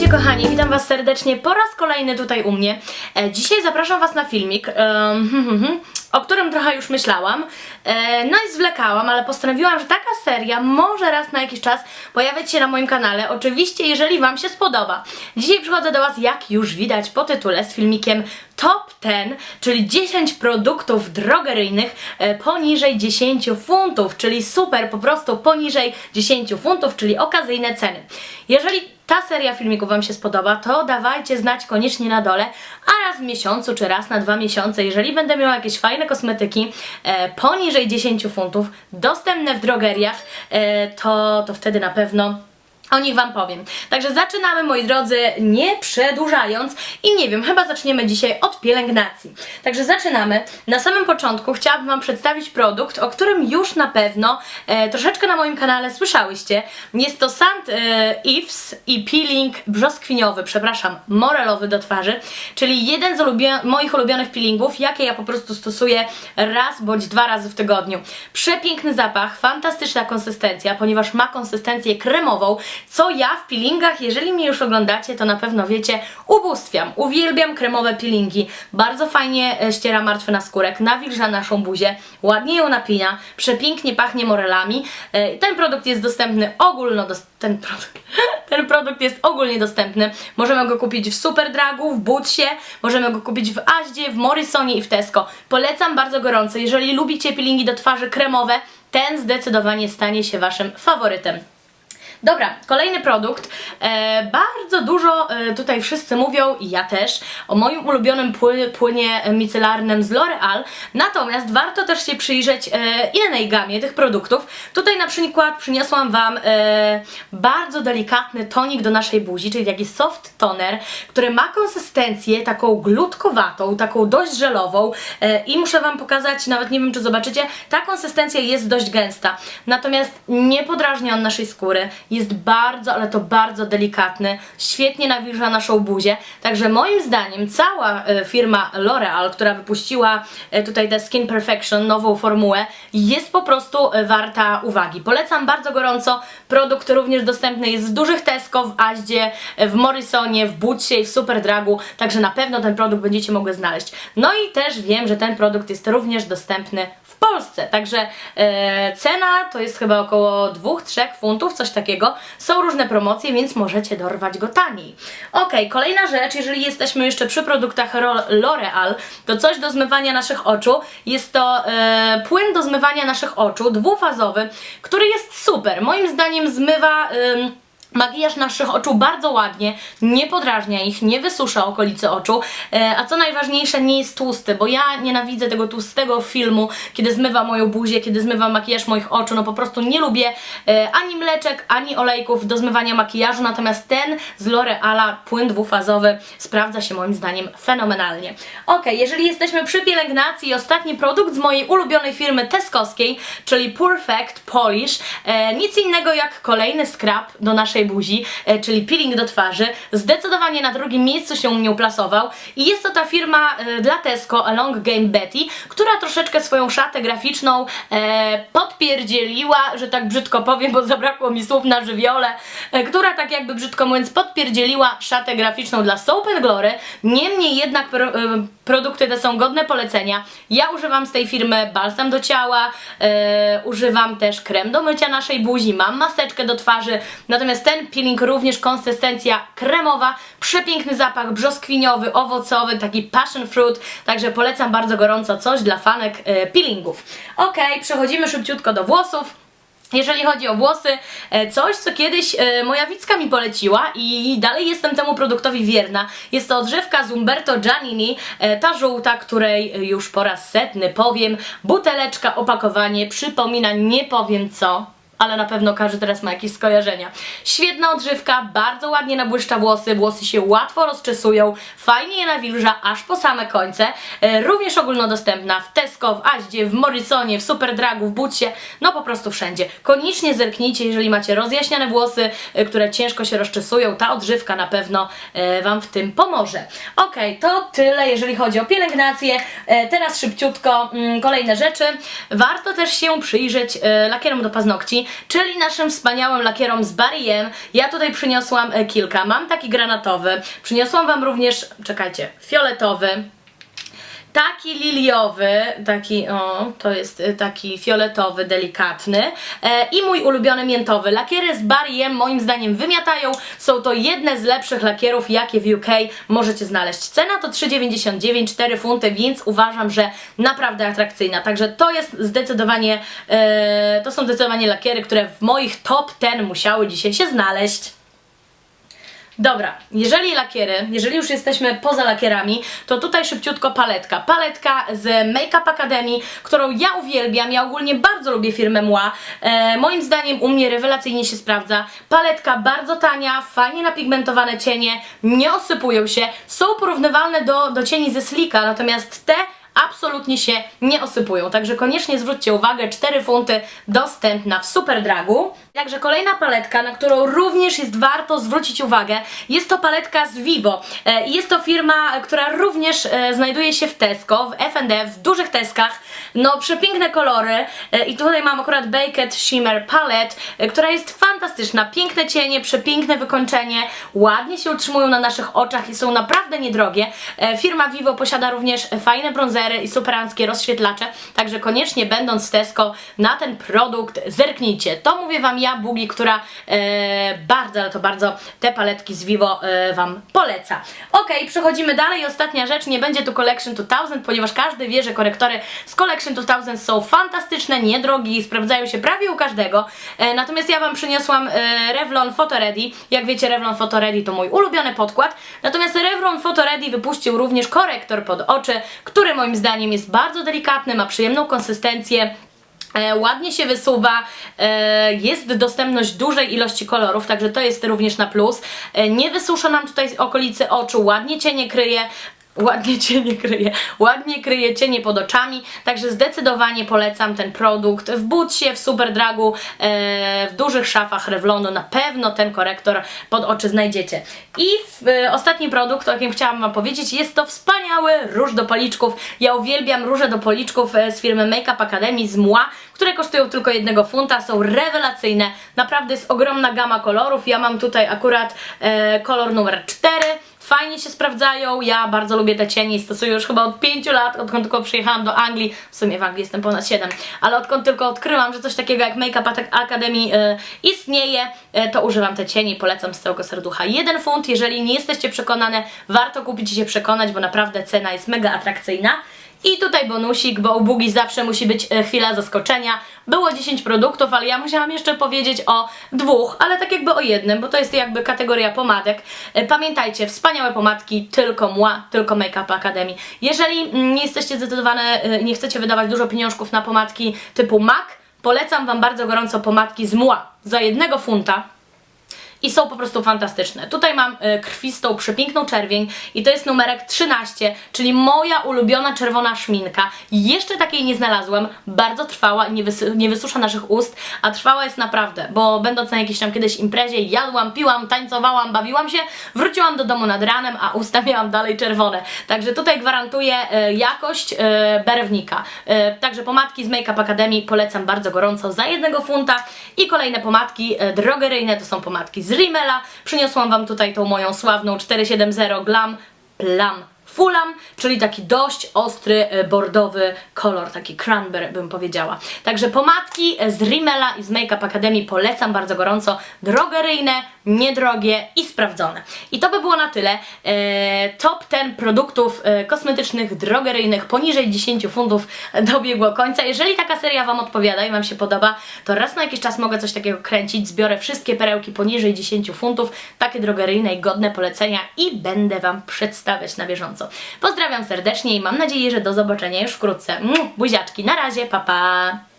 Witajcie kochani, witam was serdecznie po raz kolejny tutaj u mnie. E, dzisiaj zapraszam was na filmik, hmm, hmm, hmm, o którym trochę już myślałam. E, no i zwlekałam, ale postanowiłam, że taka seria może raz na jakiś czas pojawiać się na moim kanale. Oczywiście, jeżeli wam się spodoba. Dzisiaj przychodzę do was, jak już widać po tytule, z filmikiem Top 10, czyli 10 produktów drogeryjnych e, poniżej 10 funtów, czyli super, po prostu poniżej 10 funtów, czyli okazyjne ceny. Jeżeli ta seria filmików Wam się spodoba, to dawajcie znać koniecznie na dole, a raz w miesiącu czy raz na dwa miesiące, jeżeli będę miała jakieś fajne kosmetyki e, poniżej 10 funtów, dostępne w drogeriach, e, to, to wtedy na pewno o nich Wam powiem. Także zaczynamy, moi drodzy, nie przedłużając i nie wiem, chyba zaczniemy dzisiaj od pielęgnacji. Także zaczynamy. Na samym początku chciałabym Wam przedstawić produkt, o którym już na pewno e, troszeczkę na moim kanale słyszałyście. Jest to Sant e, Eves i peeling brzoskwiniowy, przepraszam, morelowy do twarzy, czyli jeden z ulubio- moich ulubionych peelingów, jakie ja po prostu stosuję raz bądź dwa razy w tygodniu. Przepiękny zapach, fantastyczna konsystencja, ponieważ ma konsystencję kremową, co ja w peelingach, jeżeli mnie już oglądacie, to na pewno wiecie, ubóstwiam. Uwielbiam kremowe peelingi. Bardzo fajnie e, ściera martwy naskórek, nawilża naszą buzię, ładnie ją napina, przepięknie pachnie morelami. E, Ten produkt jest dostępny ogólno, ten produkt, ten produkt jest ogólnie dostępny. Możemy go kupić w Superdragu, w Bootsie, możemy go kupić w Aździe, w Morrisonie i w Tesco. Polecam bardzo gorąco. Jeżeli lubicie peelingi do twarzy kremowe, ten zdecydowanie stanie się Waszym faworytem. Dobra, kolejny produkt. E, bardzo dużo e, tutaj wszyscy mówią, i ja też, o moim ulubionym pły, płynie micelarnym z L'Oreal. Natomiast warto też się przyjrzeć e, innej gamie tych produktów. Tutaj na przykład przyniosłam Wam e, bardzo delikatny tonik do naszej buzi, czyli taki soft toner, który ma konsystencję taką glutkowatą, taką dość żelową e, i muszę Wam pokazać, nawet nie wiem czy zobaczycie, ta konsystencja jest dość gęsta. Natomiast nie podrażnia on naszej skóry jest bardzo, ale to bardzo delikatny, świetnie nawilża naszą buzię, także moim zdaniem cała e, firma L'Oreal, która wypuściła e, tutaj tę Skin Perfection, nową formułę, jest po prostu e, warta uwagi. Polecam bardzo gorąco, produkt również dostępny jest w dużych Tesco, w Aździe, w Morrisonie, w Bootsie i w Superdragu, także na pewno ten produkt będziecie mogły znaleźć. No i też wiem, że ten produkt jest również dostępny w Polsce, także e, cena to jest chyba około 2-3 funtów, coś takiego. Są różne promocje, więc możecie dorwać go taniej. Ok, kolejna rzecz, jeżeli jesteśmy jeszcze przy produktach Ro- L'Oreal, to coś do zmywania naszych oczu. Jest to e, płyn do zmywania naszych oczu, dwufazowy, który jest super. Moim zdaniem zmywa... em, Makijaż naszych oczu bardzo ładnie, nie podrażnia ich, nie wysusza okolicy oczu, e, a co najważniejsze nie jest tłusty, bo ja nienawidzę tego tłustego filmu, kiedy zmywa moją buzię, kiedy zmywa makijaż moich oczu, no po prostu nie lubię e, ani mleczek, ani olejków do zmywania makijażu, natomiast ten z L'Oreala, płyn dwufazowy, sprawdza się moim zdaniem fenomenalnie. Ok, jeżeli jesteśmy przy pielęgnacji, ostatni produkt z mojej ulubionej firmy Teskowskiej, czyli Perfect Polish, e, nic innego jak kolejny scrub do naszej buzi, e, czyli peeling do twarzy. Zdecydowanie na drugim miejscu się u mnie uplasował i jest to ta firma e, dla Tesco Along Game Betty, która troszeczkę swoją szatę graficzną e, podpierdzieliła, że tak brzydko powiem, bo zabrakło mi słów na żywiole, która tak jakby brzydko mówiąc podpierdzieliła szatę graficzną dla Soap Glory. Niemniej jednak pro, produkty te są godne polecenia. Ja używam z tej firmy balsam do ciała, używam też krem do mycia naszej buzi, mam maseczkę do twarzy, natomiast ten peeling również konsystencja kremowa, przepiękny zapach brzoskwiniowy, owocowy, taki passion fruit, także polecam bardzo gorąco coś dla fanek e, peelingów. Ok, przechodzimy szybciutko do włosów. Jeżeli chodzi o włosy, e, coś co kiedyś e, moja Wicka mi poleciła i dalej jestem temu produktowi wierna. Jest to odżywka z Umberto Giannini, ta żółta, której już po raz setny powiem. Buteleczka, opakowanie, przypomina nie powiem co ale na pewno każdy teraz ma jakieś skojarzenia. Świetna odżywka, bardzo ładnie nabłyszcza włosy, włosy się łatwo rozczesują, fajnie je nawilża aż po same końce. E, również ogólnodostępna w Tesco, w Aździe, w Morrisonie, w Superdragu, w Bootsie, no po prostu wszędzie. Koniecznie zerknijcie, jeżeli macie rozjaśniane włosy, e, które ciężko się rozczesują, ta odżywka na pewno e, Wam w tym pomoże. Ok, to tyle, jeżeli chodzi o pielęgnację. Teraz szybciutko mm, kolejne rzeczy. Warto też się przyjrzeć lakierom do paznokci. Czyli naszym wspaniałym lakierom z Bariem. Ja tutaj przyniosłam e, kilka. Mam taki granatowy, przyniosłam Wam również, czekajcie, fioletowy, Taki liliowy, taki, o, to jest y, taki fioletowy, delikatny e, i mój ulubiony miętowy. Lakiery z Bariem moim zdaniem wymiatają. Są to jedne z lepszych lakierów, jakie w UK możecie znaleźć. Cena to 3,99, 4 funty, więc uważam, że naprawdę atrakcyjna. Także to jest zdecydowanie, e, to są zdecydowanie lakiery, które w moich top 10 musiały dzisiaj się znaleźć. Dobra, jeżeli lakiery, jeżeli już jesteśmy poza lakierami, to tutaj szybciutko paletka. Paletka z Makeup Academy, którą ja uwielbiam, ja ogólnie bardzo lubię firmę Mła. E, moim zdaniem u mnie rewelacyjnie się sprawdza. Paletka bardzo tania, fajnie napigmentowane cienie, nie osypują się, są porównywalne do, do cieni ze Slika, natomiast te absolutnie się nie osypują. Także koniecznie zwróćcie uwagę, 4 funty dostępna w Superdragu. Także kolejna paletka, na którą również jest warto zwrócić uwagę, jest to paletka z Vivo. E, Jest to firma, która również e, znajduje się w Tesco, w F&F, w dużych Teskach. No, przepiękne kolory e, i tutaj mam akurat Baked Shimmer Palette, która jest fantastyczna. Piękne cienie, przepiękne wykończenie, ładnie się utrzymują na naszych oczach i są naprawdę niedrogie. Firma Vivo posiada również fajne bronzery i superanckie rozświetlacze, także koniecznie będąc w Tesco na ten produkt zerknijcie. To mówię Wam ja, Bugi, która e, bardzo, ale to bardzo te paletki z Vivo e, Wam poleca. Ok, przechodzimy dalej. Ostatnia rzecz, nie będzie tu Collection 2000, ponieważ każdy wie, że korektory z Collection 2000 są fantastyczne, niedrogie i sprawdzają się prawie u każdego. E, natomiast ja Wam przyniosłam e, Revlon Photo Ready. Jak wiecie, Revlon Photo Ready to mój ulubiony podkład. Natomiast Revlon Photo Ready wypuścił również korektor pod oczy, który moim zdaniem jest bardzo delikatny, ma przyjemną konsystencję. E, ładnie się wysuwa, e, jest dostępność dużej ilości kolorów, także to jest również na plus. E, nie wysusza nam tutaj okolicy oczu, ładnie cienie kryje. Ładnie cienie kryje, ładnie kryje cienie pod oczami, także zdecydowanie polecam ten produkt w Butsie, w Superdragu, e, w dużych szafach Revlonu, na pewno ten korektor pod oczy znajdziecie. I e, ostatni produkt, o jakim chciałam Wam powiedzieć, jest to wspaniały róż do policzków. Ja uwielbiam róże do policzków e, z firmy Makeup Academy z Mła, które kosztują tylko jednego funta, są rewelacyjne, naprawdę jest ogromna gama kolorów. Ja mam tutaj akurat kolor numer 4 fajnie się sprawdzają. Ja bardzo lubię te cienie i stosuję już chyba od 5 lat, odkąd tylko przyjechałam do Anglii. W sumie w Anglii jestem ponad 7, ale odkąd tylko odkryłam, że coś takiego jak Makeup Academy y, istnieje, y, to używam te cieni i polecam z całego serducha. Jeden funt, jeżeli nie jesteście przekonane, warto kupić i się przekonać, bo naprawdę cena jest mega atrakcyjna. I tutaj bonusik, bo u Bugi zawsze musi być e, chwila zaskoczenia. Było 10 produktów, ale ja musiałam jeszcze powiedzieć o dwóch, ale tak jakby o jednym, bo to jest jakby kategoria pomadek. E, Pamiętajcie, wspaniałe pomadki, tylko mła, tylko Makeup Academy. Jeżeli mm, nie jesteście zdecydowane, e, nie chcecie wydawać dużo pieniążków na pomadki typu MAC, polecam Wam bardzo gorąco pomadki z mła za jednego funta i są po prostu fantastyczne. Tutaj mam y, krwistą, przepiękną czerwień i to jest numerek 13, czyli moja ulubiona czerwona szminka. Jeszcze takiej nie znalazłam, bardzo trwała nie, wys nie wysusza naszych ust, a trwała jest naprawdę, bo będąc na jakiejś tam kiedyś imprezie, jadłam, piłam, tańcowałam, bawiłam się, wróciłam do domu nad ranem, a usta miałam dalej czerwone. Także tutaj gwarantuję y, jakość berewnika. Y, także pomadki z Makeup Academy polecam bardzo gorąco za jednego funta i kolejne pomadki drogeryjne to są pomadki z Rimmela. Przyniosłam Wam tutaj tą moją sławną 470 Glam Plum Fulham, czyli taki dość ostry, e, bordowy kolor, taki cranberry bym powiedziała. Także pomadki z Rimmela i z Makeup Academy polecam bardzo gorąco. Drogeryjne, niedrogie i sprawdzone. I to by było na tyle. E, top 10 produktów e, kosmetycznych, drogeryjnych poniżej 10 funtów dobiegło końca. Jeżeli taka seria Wam odpowiada i Wam się podoba, to raz na jakiś czas mogę coś takiego kręcić. Zbiorę wszystkie perełki poniżej 10 funtów, takie drogeryjne i godne polecenia i będę Wam przedstawiać na bieżąco. Pozdrawiam serdecznie i mam nadzieję, że do zobaczenia już wkrótce. Buziaczki, na razie, pa pa!